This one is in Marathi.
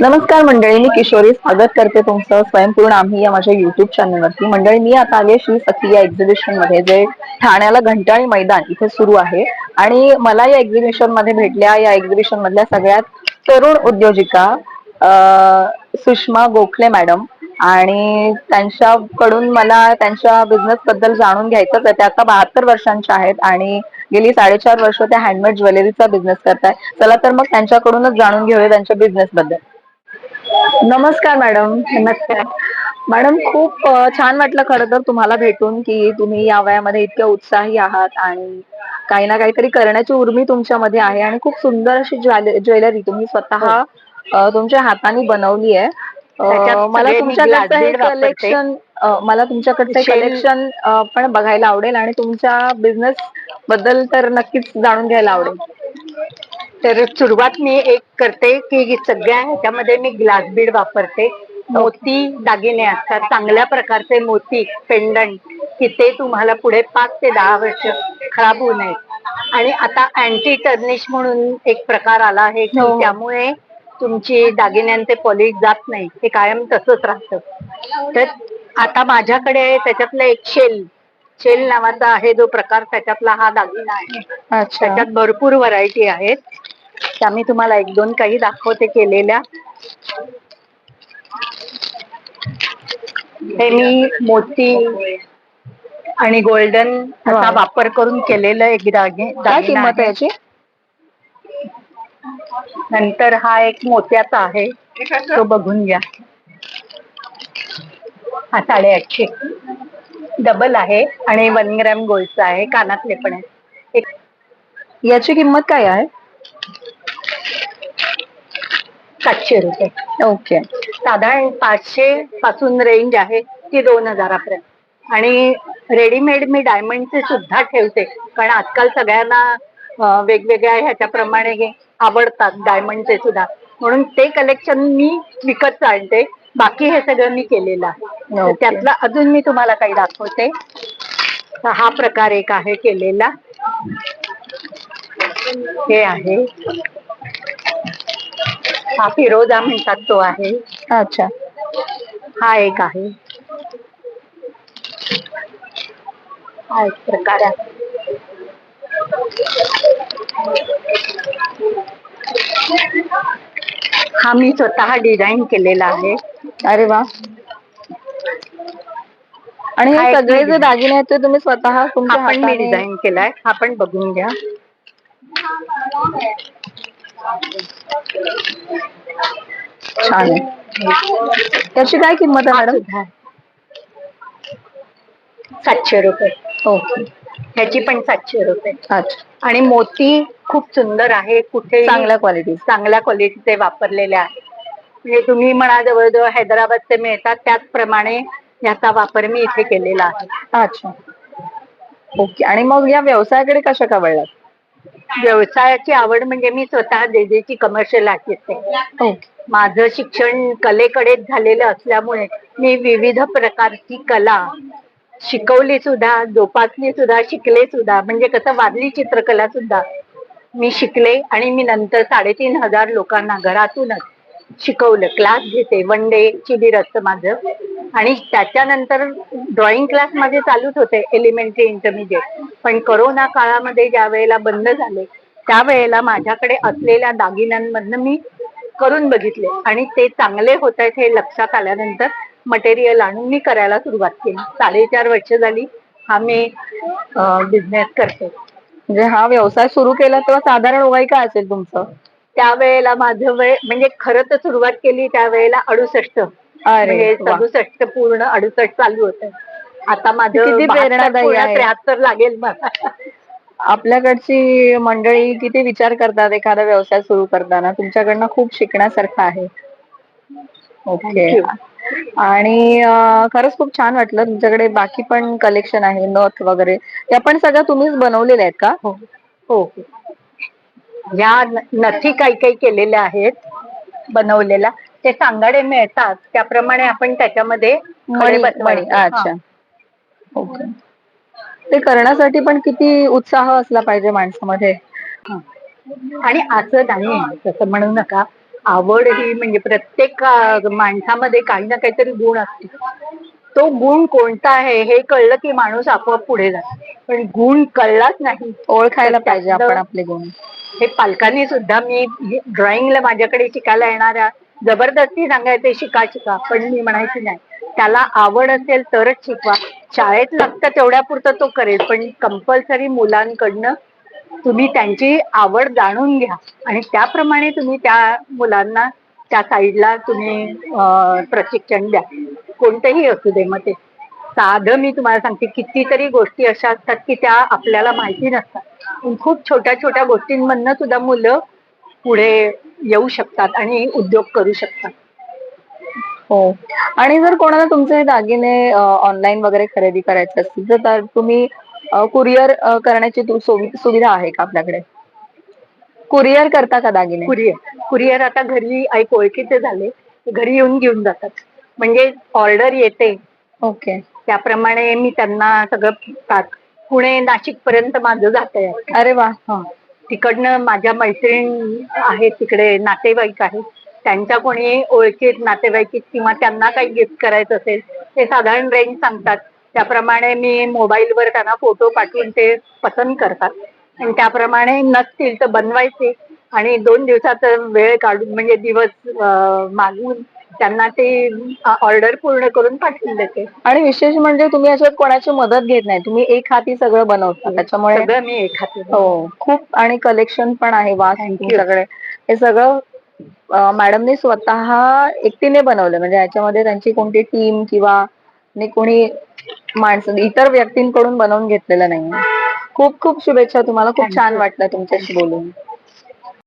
नमस्कार मंडळी मी किशोरी. स्वागत करते तुमचं स्वयंपूर्ण आम्ही या माझ्या युट्यूब चॅनलवरती मंडळी मी आता आले श्री सखी या एक्झिबिशनमध्ये जे ठाण्याला घंटाळी मैदान इथे सुरू आहे. आणि मला या एक्झिबिशनमध्ये भेटल्या या एक्झिबिशन मधल्या सगळ्यात तरुण उद्योजिका सुषमा गोखले मॅडम. आणि त्यांच्याकडून मला त्यांच्या बिझनेस बद्दल जाणून घ्यायचंच आहे. त्या आता बहात्तर वर्षांच्या आहेत आणि गेली साडेचार वर्ष त्या हँडमेड ज्वेलरीचा बिझनेस करताय. चला तर मग त्यांच्याकडूनच जाणून घेऊया त्यांच्या बिझनेस बद्दल. नमस्कार मॅडम नमस्कार. मॅडम खूप छान वाटलं खरं तर तुम्हाला भेटून की तुम्ही या वयामध्ये इतक्या उत्साही आहात आणि काही ना काहीतरी करण्याची उर्मी तुमच्यामध्ये आहे आणि खूप सुंदर अशी ज्वेल- ज्वेलरी तुम्ही स्वतः अ, तुमच्या हाताने बनवली आहे. मला तुमच्याकडचं हे. कलेक्शन मला तुमच्याकडचं कलेक्शन पण बघायला आवडेल आणि तुमच्या बिझनेस बद्दल तर नक्कीच जाणून घ्यायला आवडेल. तर सुरुवात मी एक करते की सगळ्या ह्याच्यामध्ये मी ग्लास बीड वापरते. मोती दागिने असतात चांगल्या प्रकारचे मोती पेंडंट की ते तुम्हाला पुढे पाच ते दहा वर्ष खराब होऊ नयेत. आणि आता अँटी टर्निश म्हणून एक प्रकार आला आहे की हो, हो. त्यामुळे तुमची दागिन्यांचे पॉलिश जात नाही. ते कायम तसंच राहतं. तर आता माझ्याकडे त्याच्यातलं एक शेल शेल नावाचा आहे जो प्रकार त्याच्यातला हा दागिना आहे. अच्छा. त्याच्यात भरपूर व्हरायटी आहेत. मी तुम्हाला एक दोन काही दाखवते केलेल्या. हे मी मोती आणि गोल्डन असा. वापर करून केलेलं एक दागे काय किंमत आहे. याची? नंतर हा एक मोत्याचा आहे. तो बघून घ्या. हा साडेआठशे डबल आहे आणि वन ग्रॅम गोल्डचा आहे कानातले पण आहे याची किंमत काय आहे? सातशे रुपये. ओके. साधारण पाचशे पासून रेंज आहे ती दोन हजारापर्यंत. आणि रेडीमेड मी डायमंडचे सुद्धा ठेवते. कारण आजकाल सगळ्यांना वेगवेगळ्या ह्याच्याप्रमाणे आवडतात डायमंडचे सुद्धा. म्हणून ते कलेक्शन मी विकत आणते. बाकी हे सगळं मी केलेलं आहे. त्यातलं अजून मी तुम्हाला काही दाखवते. हा प्रकार एक आहे केलेला. हे आहे. हा फिरोजा म्हणतात तो आहे. अच्छा. हा एक आहे. हा एक प्रकार आहे. हा मी स्वतः डिझाईन केलेला आहे. अरे वा. आणि हा हे एक सगळे जे design- दागिने आहेत ते तुम्ही स्वतः तुमच्या मी हाताने डिझाईन केलाय. हा पण बघून घ्या. छान. आहे त्याची काय किंमत आहे मॅडम? सातशे रुपये. ओके. ह्याची पण सातशे रुपये. अच्छा. आणि मोती खूप सुंदर आहे. कुठे चांगल्या क्वालिटी चांगल्या क्वालिटीचे वापरलेले आहेत म्हणजे तुम्ही म्हणा जवळजवळ हैदराबादचे मिळतात. त्याचप्रमाणे याचा वापर मी इथे केलेला आहे. अच्छा. ओके. आणि मग या व्यवसायाकडे कशा का वळलात? व्यवसायाची आवड म्हणजे मी स्वतः जेजेची कमर्शियल आर्टिस्ट आहे. ओके माझं शिक्षण कलेकडेच झालेलं असल्यामुळे मी विविध प्रकारची कला शिकवली सुद्धा जोपासली सुद्धा शिकले सुद्धा. म्हणजे कसं वारली चित्रकला सुद्धा मी शिकले आणि मी नंतर साडेतीन हजार लोकांना घरातूनच शिकवलं. क्लास घेते. वन डे शिबिर असतं माझं. आणि त्याच्यानंतर ड्रॉइंग क्लास माझे चालूच होते एलिमेंटरी इंटरमिजिएट पण करोना काळामध्ये ज्या वेळेला बंद झाले त्यावेळेला माझ्याकडे असलेल्या दागिन्यांमधनं मी करून बघितले. आणि ते चांगले होत आहेत हे लक्षात आल्यानंतर मटेरियल आणून मी करायला सुरुवात केली. साडेचार वर्ष झाली हा मी बिझनेस करते. म्हणजे हा व्यवसाय सुरू केला तेव्हा साधारण वय काय असेल तुमचं? त्यावेळेला माझं वय म्हणजे खरं तर सुरुवात केली त्यावेळेला अडुसष्ट. म्हणजे वा. सदुसष्ट पूर्ण अडुसष्ट चालू होतं. आता माझं किती प्रेरणादायी आहे. त्र्याहत्तर लागेल मला. आपल्याकडची मंडळी किती विचार करतात एखादा व्यवसाय सुरू करताना? तुमच्याकडनं खूप शिकण्यासारखं आहे. Okay Thank. आणि अं, खरंच खूप छान वाटलं. तुमच्याकडे बाकी पण कलेक्शन आहे नथ वगैरे. त्या पण सगळ्या तुम्हीच बनवलेल्या आहेत का? हो हो. हो. या न- नथी काही काही केलेल्या आहेत बनवलेल्या. ते सांगाडे मिळतात त्याप्रमाणे आपण त्याच्यामध्ये बसवायचे. अच्छा. ओके. ते करण्यासाठी पण किती उत्साह असला पाहिजे माणसामध्ये. आणि असं नाही तसं म्हणू नका. आवड ही म्हणजे प्रत्येक अं, माणसामध्ये काही ना काहीतरी गुण असते. तो गुण कोणता आहे हे कळलं की माणूस आपोआप पुढे जातो. पण गुण कळलाच नाही ओळखायला पाहिजे आपण आपले गुण. हे पालकांनी सुद्धा मी ड्रॉइंगला माझ्याकडे शिकायला येणाऱ्या जबरदस्ती सांगायचे शिका शिका. पण मी म्हणायची नाही. त्याला आवड असेल तरच शिकवा. शाळेत लागतं तेवढ्या पुरतं तो करेल पण कंपल्सरी मुलांकडनं तुम्ही त्यांची आवड जाणून घ्या. आणि त्याप्रमाणे तुम्ही त्या मुलांना त्या साईडला तुम्ही प्रशिक्षण द्या. कोणतंही असू दे मग ते. साधं मी तुम्हाला सांगते कितीतरी गोष्टी अशा असतात की त्या आपल्याला माहिती नसतात. खूप छोट्या छोट्या गोष्टींमधनं सुद्धा मुलं पुढे येऊ शकतात आणि उद्योग करू शकतात. हो. आणि जर कोणाला तुमचे दागिने ऑनलाईन वगैरे खरेदी करायचे असतील तर तुम्ही कुरिअर करण्याची सुविधा आहे का आपल्याकडे? कुरिअर करता का दागिने? कुरिअर कुरिअर आता घरी ऐक ओळखीचे झाले घरी येऊन घेऊन जातात. म्हणजे ऑर्डर येते. ओके त्याप्रमाणे मी त्यांना सगळं पुणे नाशिक पर्यंत माझं जात आहे अरे वा तिकडनं माझ्या मैत्रीण आहेत तिकडे नातेवाईक आहेत. त्यांच्या कोणी ओळखीत नातेवाईकीत किंवा त्यांना काही गिफ्ट करायचं असेल ते साधारण रेंज सांगतात. त्याप्रमाणे मी मोबाईलवर त्यांना फोटो पाठवून ते पसंत करतात. आणि त्याप्रमाणे नसतील तर बनवायचे. आणि दोन दिवसाचा वेळ काढून म्हणजे दिवस मागून त्यांना ते ऑर्डर पूर्ण करून पाठवून देते. आणि विशेष म्हणजे तुम्ही याच्यात कोणाची मदत घेत नाही. तुम्ही एक हाती सगळं बनवता. त्याच्यामुळे सगळं मी एखादी हो खूप आणि कलेक्शन पण आहे वास. तुमच्याकडे. हे सगळं मॅडमने स्वतः एकटीने बनवलं. म्हणजे याच्यामध्ये त्यांची कोणती टीम किंवा कोणी माणसं इतर व्यक्तींकडून बनवून घेतलेलं नाही खूप खूप शुभेच्छा तुम्हाला. खूप छान. वाटलं तुमच्याशी बोलून.